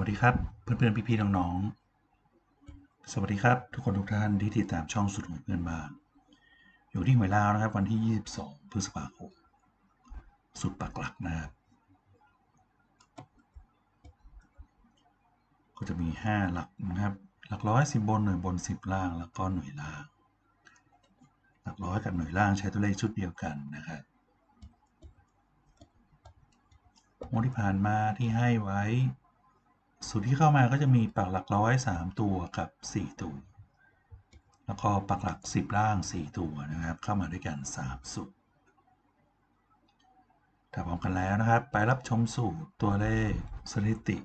วัสดีครับ เพื่อนๆ พี่ๆ น้องๆ สวัสดีครับ ทุกคนทุกท่านที่ติดตามช่องสุดหัวเงินมาอยู่ที่หวยลาวนะครับ วันที่ 22 พฤษภาคมสุดปักหลักนะครับ ก็จะมี 5 หลักนะครับ หลักร้อยสิบบนหน่วยบน 10 ล่างแล้วก็หน่วยล่าง หลักร้อยกับหน่วยล่างใช้ตัวเลขชุดเดียวกันนะครับงวดที่ผ่านมาที่ให้ไว้ สูตรที่เข้ามาก็จะมีปักหลักร้อยสามตัวกับ 4 ตัว แล้วก็ปักหลัก 10 ล่าง 4 ตัวนะครับ เข้ามาด้วยกัน 3 สูตรถ้าพร้อมกันแล้วนะครับ ไปรับชมสูตรตัวเลขสถิติ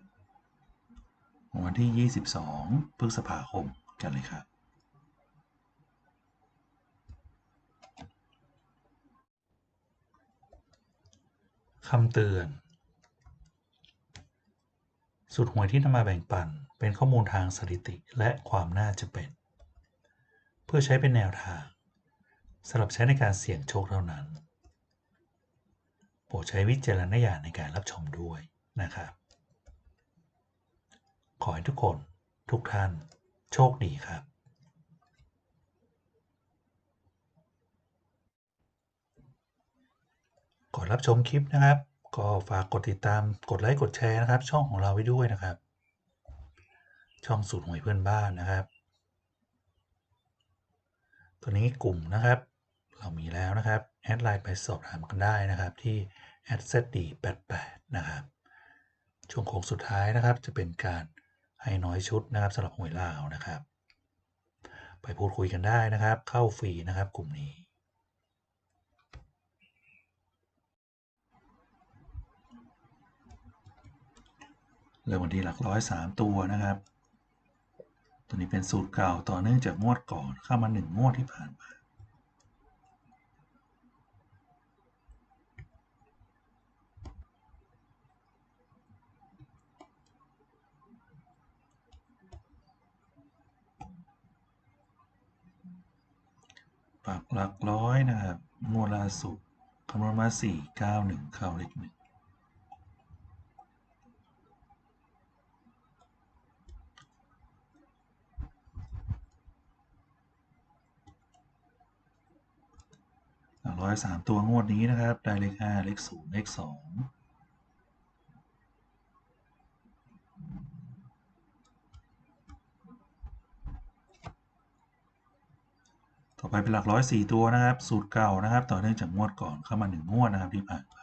ของวันที่ 22 พฤษภาคมกันเลยครับคำเตือน สูตรหวยที่นำมาแบ่งปันเป็นข้อมูลทางสถิติและความน่าจะเป็น เพื่อใช้เป็นแนวทางสำหรับใช้ในการเสี่ยงโชคเท่านั้น โปรดใช้วิจารณญาณในการรับชมด้วยนะครับ ขอให้ทุกคนทุกท่านโชคดีครับก่อนรับชมคลิปนะครับ ก็ฝากกดติดตามกดไลค์กดแชร์นะครับ ช่องของเราไว้ด้วยนะครับ ช่องสูตรหวยเพื่อนบ้านนะครับ ตัวนี้กลุ่มนะครับ เรามีแล้วนะครับแอดไลน์ไปสอบถามกันได้นะครับที่ @zd88 นะครับช่วงโค้งสุดท้ายนะครับ จะเป็นการให้น้อยชุดนะครับสำหรับหวยลาวนะครับ ไปพูดคุยกันได้นะครับ เข้าฟรีนะครับกลุ่มนี้ เริ่มวันที่หลักร้อยสามตัวนะครับ ตัวนี้เป็นสูตรเก่าต่อเนื่องจากงวดก่อนเข้ามาหนึ่งงวดที่ผ่านมาปักหลักร้อยนะครับ งวดล่าสุดคำนวณมาสี่เก้าหนึ่งเข้าเลขหนึ่ง ร้อยสามตัวงวดนี้นะครับ ได้เลขห้าเลขศูนย์เลขสองต่อไปเป็นหลักร้อยสี่ตัวนะครับ สูตรเก่านะครับ ต่อเนื่องจากงวดก่อนเข้ามาหนึ่งงวดนะครับที่ผ่านไป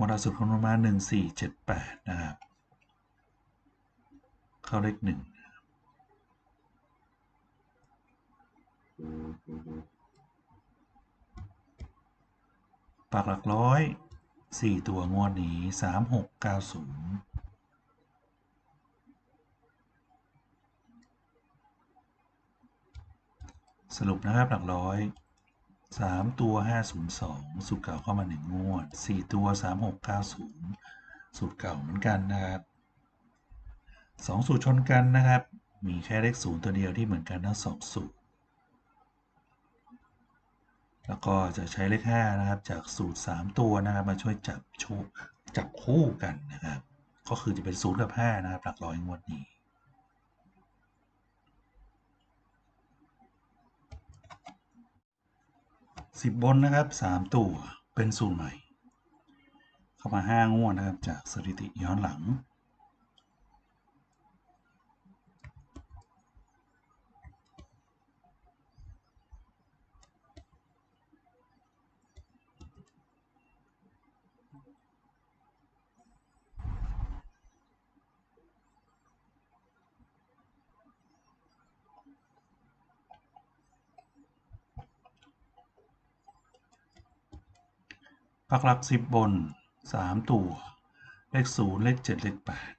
วดล่าสุดคำนวณมาหนึ่งสี่เจ็ดแปดนะครับ เข้าเลขหนึ่งปากหลักร้อยสี่ตัวงวดนี้สามหกเก้าศูนย์สรุปนะครับหลักร้อย สามตัวห้าศูนย์สองสูตรเก่าเข้ามาหนึ่งงวดสี่ตัวสามหกเก้าศูนย์สูตรเก่าเหมือนกันนะครับสองสูตรชนกันนะครับ มีแค่เลขศูนย์ตัวเดียวที่เหมือนกันทั้งสองสูตร แล้วก็จะใช้เลข5นะครับ จากสูตร3ตัวนะครับ มาช่วยจับชูจับคู่กันนะครับ ก็คือจะเป็น0กับ5นะครับ หลักร้อยงวดนี้ สิบบนนะครับสามตัวเป็นสูตรใหม่ เข้ามาห้างวดนะครับ จากสถิติย้อนหลัง พักหลักสิบบนสามตัว เลขศูนย์เลขเจ็ดเลขแปด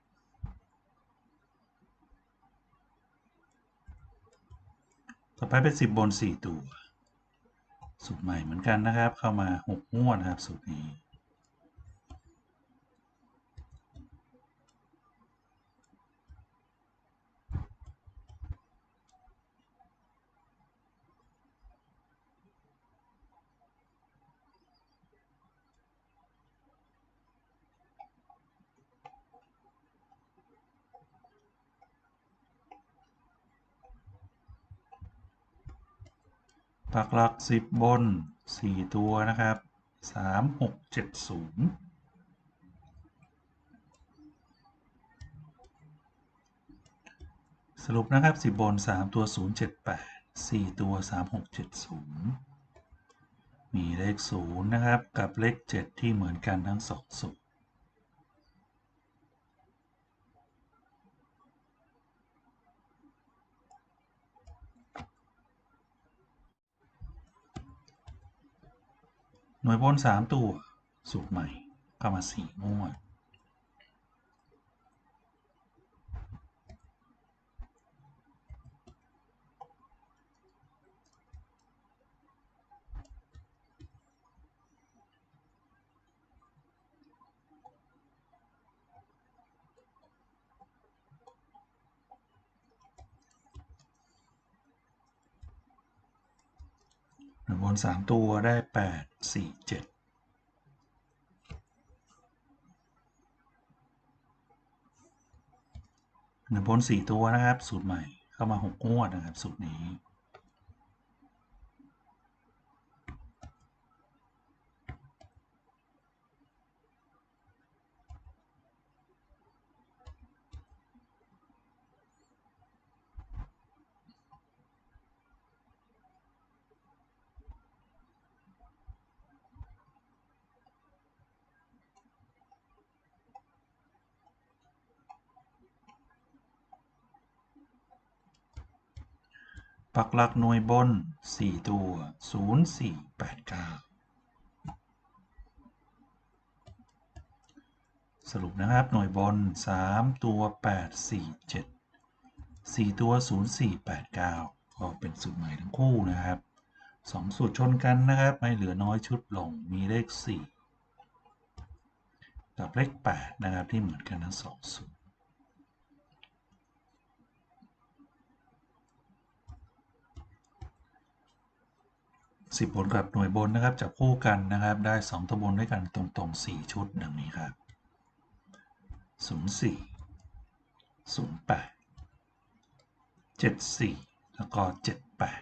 ต่อไปเป็นสิบบนสี่ตัว สูตรใหม่เหมือนกันนะครับ เข้ามา6งวดนะครับสูตรนี้ ปักหลัก10บบน4ตัวนะครับ3 6 7 0สรุปนะครับ10บน3ตัว078 4ตัว3670มีเลข0นะครับ กับเลข7ที่เหมือนกันทั้ง2สูตร หน่วยบน3ตัว สูตรใหม่เข้ามา4งว หน่วยบน3ตัวได้แปดสี่เจ็ดหนึ่งบนสี่ตัวนะครับ สูตรใหม่เข้ามาหกงวดนะครับ สูตรนี้ ปักหลักหน่วยบน 4 ตัว 0 4 8 9 สรุปนะครับ หน่วยบน 3 ตัว 8 4 7 4 ตัว 0 4 8 9 ก็เป็นสูตรใหม่ทั้งคู่นะครับ 2 สูตรชนกันนะครับ ไม่เหลือน้อยชุดลง มีเลข 4 กับเลข 8 นะครับ ที่เหมือนกันทั้ง 2 สูตร สิบบนกับหน่วยบนนะครับจับคู่กันนะครับ ได้สองตัวบนด้วยกันตรงๆสี่ชุดดังนี้ครับศูนย์สี่ศูนย์แปดเจ็ดสี่แล้วก็เจ็ดแปด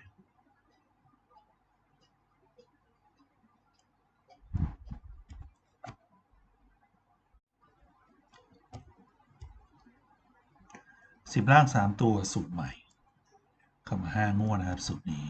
สิบล่างสามตัวสูตรใหม่เข้ามาห้างวดนะครับสูตรนี้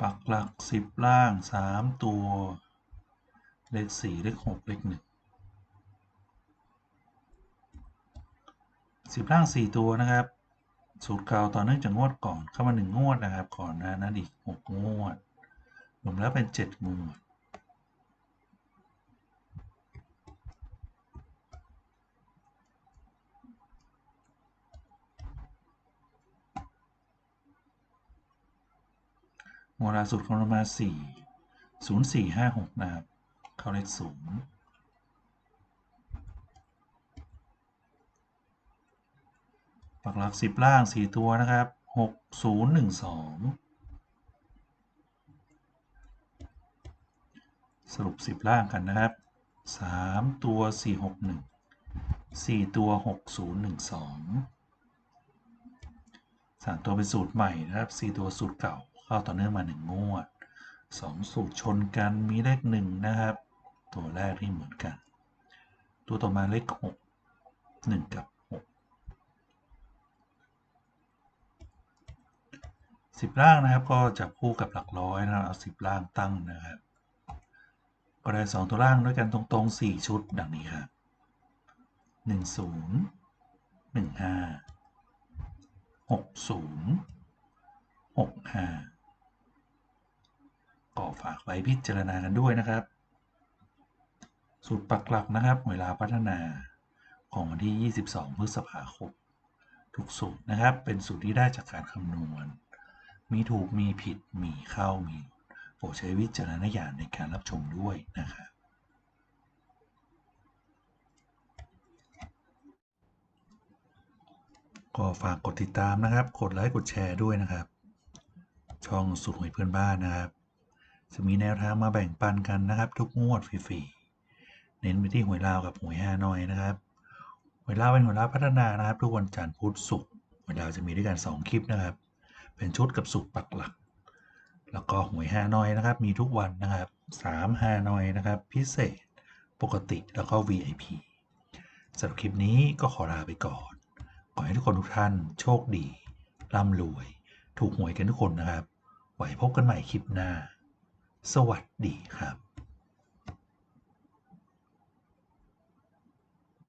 ปักหลักสิบล่างสามตัว เลขสี่เลขหกเลขหนึ่งสิบล่างสี่ตัวนะครับ สูตรเก่าต่อเนื่องจากงวดก่อนเข้ามาหนึ่งงวดนะครับ ก่อนหนะนั้นอีกหกงวดรวมแล้วเป็นเจ็ดงวด งวดล่าสุดของเรามาสี่ศูนย์สี่ห้าหกนะครับ เข้าเลขศูนย์ปักหลักสิบล่างสี่ตัวนะครับหกศูนย์หนึ่งสองสรุปสิบล่างกันนะครับสามตัวสี่หกหนึ่งสี่ตัวหกศูนย์หนึ่งสองสามตัวเป็นสูตรใหม่นะครับสี่ตัวสูตรเก่า ข้าต่อเนื่องมาหนึ่งงวดสองสูตรชนกันมีเลขหนึ่งนะครับ ตัวแรกที่เหมือนกัน ตัวต่อมาเลขหกหนึ่งกับหกสิบล่างนะครับก็จับคู่กับหลักร้อยนะครับเอาสิบล่างตั้งนะครับก็ได้ 2 ตัวล่างด้วยกันตรงๆ 4 ชุดดังนี้ครับ10 15 60 65 ก็ฝากไว้พิจารณากันด้วยนะครับ สูตรปักหลักนะครับ เวลาพัฒนาของวันที่ 22 พฤษภาคมทุกสูตรนะครับ เป็นสูตรที่ได้จากการคำนวณ มีถูกมีผิดมีเข้ามีโปรดใช้วิจารณญาณในการรับชมด้วยนะครับก็ฝากกดติดตามนะครับ กดไลค์ กดแชร์ด้วยนะครับ ช่องสุดหวยเพื่อนบ้านนะครับ จะมีแนวทางมาแบ่งปันกันนะครับ ทุกงวดฟรีๆ เน้นไปที่หวยลาวกับหวยฮานอยนะครับ หวยลาวเป็นหวยลาวพัฒนานะครับ ทุกวันจันทร์พุธศุกร์หวยลาวจะมีด้วยกัน 2 คลิปนะครับ เป็นชุดกับสูตรปักหลัก แล้วก็หวยฮานอยนะครับ มีทุกวันนะครับ3ฮานอยนะครับ พิเศษ ปกติแล้วก็ VIP สำหรับคลิปนี้ก็ขอลาไปก่อน ขอให้ทุกคนทุกท่านโชคดีร่ำรวย ถูกหวยกันทุกคนนะครับ ไว้พบกันใหม่คลิปหน้า สวัสดีครับ